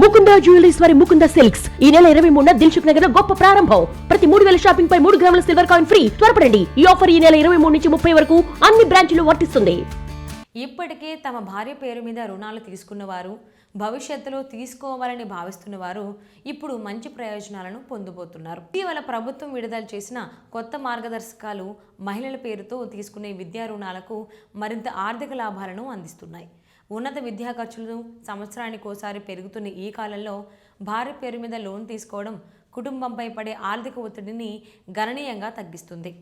Mukunda jewelleries వారి Mukunda silks. ఈ నెల ఇరవై మూడున దిల్సుఖ్ నగర్లో గొప్ప ప్రారంభం. ప్రతి మూడు వేల షాపింగ్ పై మూడు గ్రాముల సిల్వర్ కాయిన్ ఫ్రీ. త్వరపడండి. ఈ ఆఫర్ ఈ నెల ఇరవై మూడు నుంచి ముప్పై వరకు అన్ని బ్రాంచ్లు వర్తిస్తుంది. ఇప్పటికే తమ భార్య పేరు మీద రుణాలు తీసుకున్నవారు భవిష్యత్తులో తీసుకోవాలని భావిస్తున్నవారు ఇప్పుడు మంచి ప్రయోజనాలను పొందబోతున్నారు. ఇటీవల ప్రభుత్వం విడుదల చేసిన కొత్త మార్గదర్శకాలు మహిళల పేరుతో తీసుకునే విద్యా రుణాలకు మరింత ఆర్థిక లాభాలను అందిస్తున్నాయి. ఉన్నత విద్యా ఖర్చులు సంవత్సరానికి ఒకసారి పెరుగుతున్న ఈ కాలంలో భార్య పేరు మీద లోన్ తీసుకోవడం కుటుంబంపై పడే ఆర్థిక ఒత్తిడిని గణనీయంగా తగ్గిస్తుంది.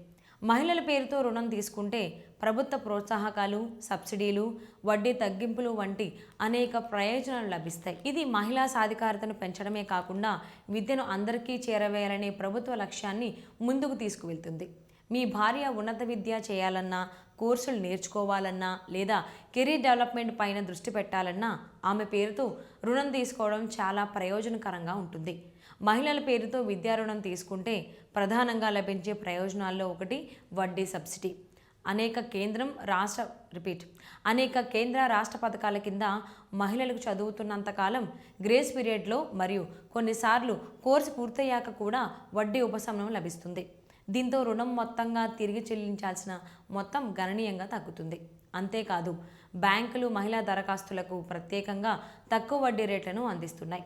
మహిళల పేరుతో రుణం తీసుకుంటే ప్రభుత్వ ప్రోత్సాహకాలు సబ్సిడీలు వడ్డీ తగ్గింపులు వంటి అనేక ప్రయోజనాలు లభిస్తాయి. ఇది మహిళా సాధికారతను పెంచడమే కాకుండా విద్యను అందరికీ చేరవేయాలనే ప్రభుత్వ లక్ష్యాన్ని ముందుకు తీసుకువెళ్తుంది. మీ భార్య ఉన్నత విద్య చేయాలన్నా కోర్సులు నేర్చుకోవాలన్నా లేదా కెరీర్ డెవలప్మెంట్ పైన దృష్టి పెట్టాలన్నా ఆమె పేరుతో రుణం తీసుకోవడం చాలా ప్రయోజనకరంగా ఉంటుంది. మహిళల పేరుతో విద్యా రుణం తీసుకుంటే ప్రధానంగా లభించే ప్రయోజనాల్లో ఒకటి వడ్డీ సబ్సిడీ. అనేక కేంద్రం రాష్ట్ర రిపీట్ అనేక కేంద్ర రాష్ట్ర పథకాల కింద మహిళలకు చదువుతున్నంతకాలం గ్రేస్ పీరియడ్లో మరియు కొన్నిసార్లు కోర్సు పూర్తయ్యాక కూడా వడ్డీ ఉపశమనం లభిస్తుంది. దీంతో రుణం మొత్తంగా తిరిగి చెల్లించాల్సిన మొత్తం గణనీయంగా తగ్గుతుంది. అంతేకాదు బ్యాంకులు మహిళా దరఖాస్తులకు ప్రత్యేకంగా తక్కువ వడ్డీ రేట్లను అందిస్తున్నాయి.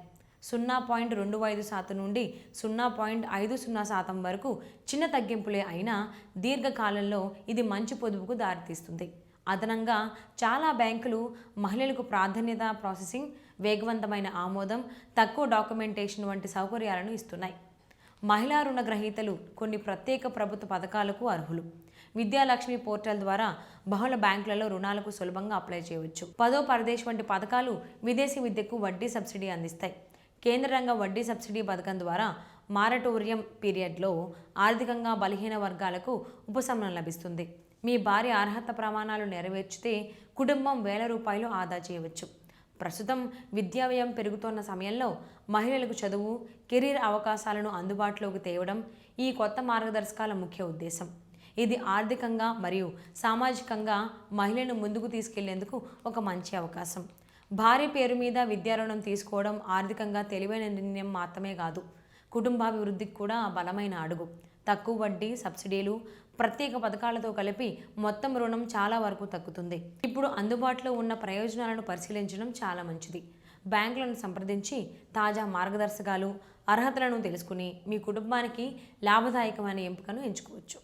సున్నా పాయింట్ రెండు ఐదు శాతం నుండి సున్నా పాయింట్ ఐదు సున్నా శాతం వరకు చిన్న తగ్గింపులే అయినా దీర్ఘకాలంలో ఇది మంచి పొదుపుకు దారితీస్తుంది. అదనంగా చాలా బ్యాంకులు మహిళలకు ప్రాధాన్యత ప్రాసెసింగ్ వేగవంతమైన ఆమోదం తక్కువ డాక్యుమెంటేషన్ వంటి సౌకర్యాలను ఇస్తున్నాయి. మహిళా రుణగ్రహీతలు కొన్ని ప్రత్యేక ప్రభుత్వ పథకాలకు అర్హులు. విద్యాలక్ష్మి పోర్టల్ ద్వారా బహుళ బ్యాంకులలో రుణాలకు సులభంగా అప్లై చేయవచ్చు. పదో పరదేశ్ వంటి పథకాలు విదేశీ విద్యకు వడ్డీ సబ్సిడీ అందిస్తాయి. కేంద్ర రంగ వడ్డీ సబ్సిడీ పథకం ద్వారా మారటోరియం పీరియడ్లో ఆర్థికంగా బలహీన వర్గాలకు ఉపశమనం లభిస్తుంది. మీ భార్య అర్హత ప్రమాణాలు నెరవేర్చితే కుటుంబం వేల రూపాయలు ఆదా చేయవచ్చు. ప్రస్తుతం విద్యా వ్యయం పెరుగుతున్న సమయంలో మహిళలకు చదువు కెరీర్ అవకాశాలను అందుబాటులోకి తేవడం ఈ కొత్త మార్గదర్శకాల ముఖ్య ఉద్దేశం. ఇది ఆర్థికంగా మరియు సామాజికంగా మహిళను ముందుకు తీసుకెళ్ళేందుకు ఒక మంచి అవకాశం. భార్య పేరు మీద విద్యా రుణం తీసుకోవడం ఆర్థికంగా తెలివైన నిర్ణయం మాత్రమే కాదు కుటుంబాభివృద్ధికి కూడా బలమైన అడుగు. తక్కువ వడ్డీ సబ్సిడీలు ప్రత్యేక పథకాలతో కలిపి మొత్తం రుణం చాలా వరకు తగ్గుతుంది. ఇప్పుడు అందుబాటులో ఉన్న ప్రయోజనాలను పరిశీలించడం చాలా మంచిది. బ్యాంకులను సంప్రదించి తాజా మార్గదర్శకాలు అర్హతలను తెలుసుకుని మీ కుటుంబానికి లాభదాయకమైన ఎంపికను ఎంచుకోవచ్చు.